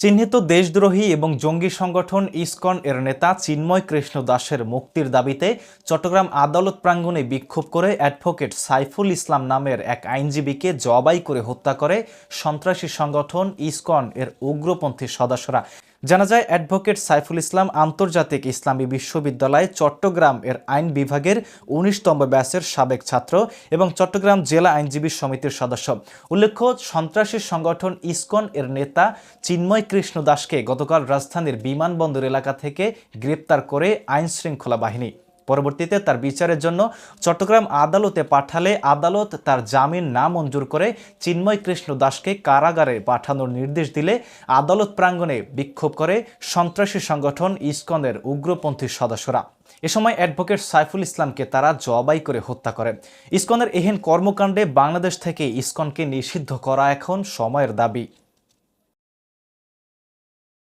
চিহ্নিত দেশদ্রোহী এবং জঙ্গি সংগঠন ইসকন এর নেতা চিন্ময় কৃষ্ণ দাসের মুক্তির দাবিতে চট্টগ্রাম আদালত প্রাঙ্গণে বিক্ষোভ করে অ্যাডভোকেট সাইফুল ইসলাম নামের এক আইনজীবীকে জবাই করে হত্যা করে সন্ত্রাসী সংগঠন ইসকন এর উগ্রপন্থী সদস্যরা। জানা যায়, অ্যাডভোকেট সাইফুল ইসলাম আন্তর্জাতিক ইসলামী বিশ্ববিদ্যালয় চট্টগ্রাম এর আইন বিভাগের উনিশতম ব্যাসের সাবেক ছাত্র এবং চট্টগ্রাম জেলা আইনজীবী সমিতির সদস্য। উল্লেখ্য, সন্ত্রাসী সংগঠন ইসকন এর নেতা চিন্ময় কৃষ্ণ দাসকে গতকাল রাজধানীর বিমানবন্দর এলাকা থেকে গ্রেপ্তার করে আইনশৃঙ্খলা বাহিনী। পরবর্তীতে তার বিচারের জন্য চট্টগ্রাম আদালতে পাঠালে আদালত তার জামিন না মঞ্জুর করে চিন্ময় কৃষ্ণ দাসকে কারাগারে পাঠানোর নির্দেশ দিলে আদালত প্রাঙ্গণে বিক্ষোভ করে সন্ত্রাসী সংগঠন ইসকনের উগ্রপন্থী সদস্যরা। এ সময় অ্যাডভোকেট সাইফুল ইসলামকে তারা জবাই করে হত্যা করে। ইসকনের এহেন কর্মকাণ্ডে বাংলাদেশ থেকে ইসকনকে নিষিদ্ধ করা এখন সময়ের দাবি।